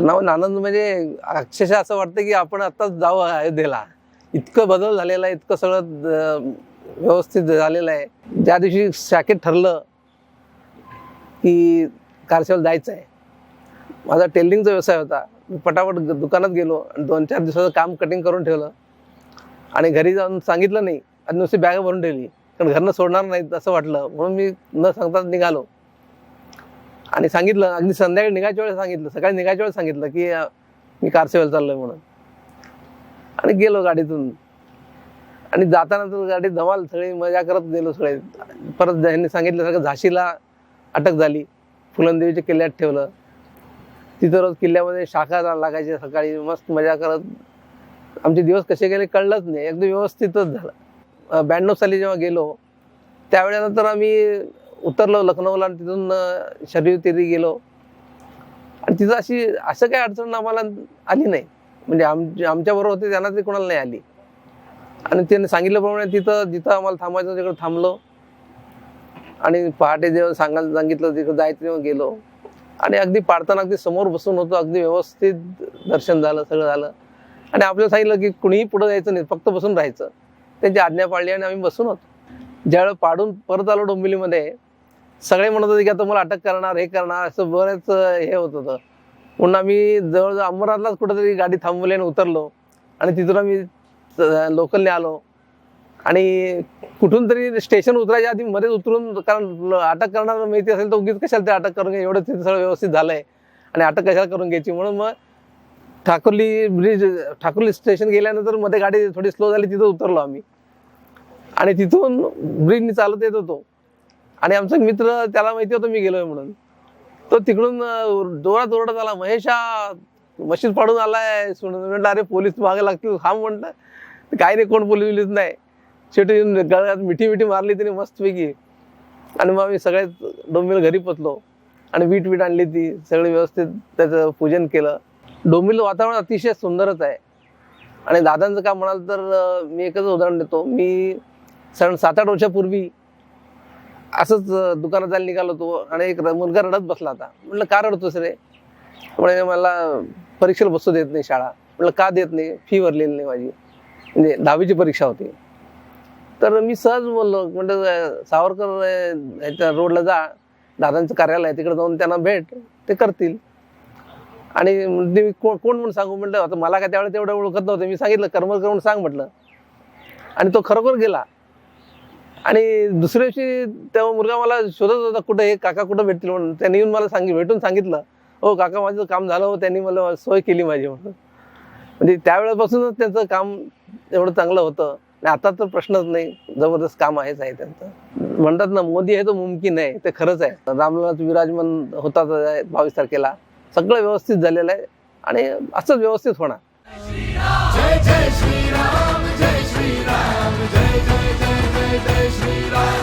मनावर आनंद म्हणजे अक्षरशः असं वाटतं की आपण आत्ताच जावं अयोध्येला. इतकं बदल झालेला आहे इतकं सगळं व्यवस्थित झालेलं आहे. ज्या दिवशी शाखेत ठरलं की कारसेवाला जायचं आहे माझा टेलरिंगचा व्यवसाय होता. मी पटापट दुकानात गेलो आणि दोन चार दिवसाचं काम कटिंग करून ठेवलं. आणि घरी जाऊन सांगितलं नाही. आणि नुसती बॅग भरून ठेवली. कारण घरनं सोडणार नाहीत असं वाटलं. म्हणून मी न सांगताच निघालो. आणि सांगितलं अगदी संध्याकाळी निघायच्या वेळेस सांगितलं सकाळी निघायच्या वेळेस सांगितलं की मी मी कारसेवेला चाललोय म्हणून. आणि गेलो गाडीतून. आणि जाताना तर गाडी धमाल सगळी मजा करत गेलो सगळे. परत यांनी सांगितलं सगळं झाशीला अटक झाली. फुलंदेवीच्या किल्ल्यात ठेवलं. तिथं रोज किल्ल्यामध्ये शाखा लागायची सकाळी मस्त मजा करत. आमचे दिवस कसे गेले कळलंच नाही. एकदम व्यवस्थितच झालं. ब्याण्णव साली जेव्हा गेलो त्यावेळेला तर आम्ही उतरलो लखनौला आणि तिथून शरीर तिरी गेलो. आणि तिथं अशी असं काही अडचण आम्हाला आली नाही. म्हणजे आम आमच्याबरोबर होते त्यांना ती कोणाला नाही आली. आणि त्याने सांगितल्याप्रमाणे तिथं जिथं आम्हाला थांबायचं तिकडं थांबलो. आणि पहाटे जेव्हा सांगायला सांगितलं तिकडं जायचं तेव्हा गेलो. आणि अगदी पाडताना अगदी समोर बसून होतो अगदी व्यवस्थित दर्शन झालं सगळं झालं. आणि आपल्याला सांगितलं की कुणीही पुढं जायचं नाही फक्त बसून राहायचं. त्यांची आज्ञा पाळली आणि आम्ही बसून होतो. ज्यावेळेला पाडून परत आलो डोंबिवलीमध्ये सगळे म्हणत होते की आता मला अटक करणार हे करणार असं बरेच हे होत होतं. म्हणून आम्ही जवळजवळ अंबरनाथलाच कुठेतरी गाडी थांबवली आणि उतरलो. आणि तिथून आम्ही लोकलने आलो. आणि कुठून तरी स्टेशन उतरायच्या आधी मध्येच उतरून कारण ल- अटक करणार माहिती असेल तर उगीच कशाला ते अटक करून घ्या एवढं तिथं सगळं व्यवस्थित झालंय. आणि अटक कशाला करून घ्यायची? म्हणून मग ठाकुर्ली ब्रिज ठाकुर्ली स्टेशन गेल्यानंतरमध्ये गाडी थोडी स्लो झाली तिथं उतरलो आम्ही. आणि तिथून ब्रिजनी चालत येत होतो. आणि आमचा मित्र त्याला माहिती होतं मी गेलोय म्हणून. तो तिकडून अं, जोरात ओरडत आला महेशा मशीद पाडून आलाय. म्हणलं अरे पोलीस मागे लागतील. हा म्हणलं काही नाही कोण पोलीस बिलीस नाही. शेवटी गळ्यात मिठी मिठी मारली तिने मस्तपैकी. आणि मग आम्ही सगळ्यात डोंबिल घरी पोचलो. आणि वीट वीट आणली ती सगळी व्यवस्थित त्याचं पूजन केलं. डोंबिल वातावरण अतिशय सुंदरच आहे. आणि दादांचं काम म्हणाल तर मी एकच उदाहरण देतो. मी साधारण सात आठ वर्षापूर्वी असंच दुकानात जायला निघालो होतो आणि एक मुलगा रडत बसला होता. म्हटलं का रडतोस रे? म्हणजे मला परीक्षेला बसू देत नाही शाळा. म्हटलं का देत नाही? फी भरलेली नाही माझी. म्हणजे दहावीची परीक्षा होती. तर मी सहज बोललो म्हणलं सावरकर ह्याच्या रोडला जा. दादांचं कार्यालय आहे तिकडे जाऊन त्यांना भेट. ते करतील. आणि मी कोण कोण म्हणून सांगू? म्हटलं आता मला काय त्यावेळेस तेवढं ओळखत नव्हतं. मी सांगितलं कर्मकर म्हणून सांग म्हटलं. आणि तो खरोखर गेला. आणि दुसऱ्या दिवशी तेव्हा मुलगा मला शोधत होता कुठं हे काका कुठं भेटतील? म्हणून. त्यांनी येऊन मला सांगितलं भेटून सांगितलं. हो काका माझं काम झालं हो त्यांनी मला सोय केली माझी म्हणून. म्हणजे त्यावेळेपासूनच त्यांचं काम एवढं चांगलं होतं. आणि आता तर प्रश्नच नाही. जबरदस्त काम आहेच आहे त्यांचं. म्हणतात ना मोदी आहे तो मुमकिन आहे. ते खरंच आहे. रामनाथ विराजमान होता बावीस तारखेला. सगळं व्यवस्थित झालेलं आहे. आणि असंच व्यवस्थित होणार. जय जय श्री day, days lead.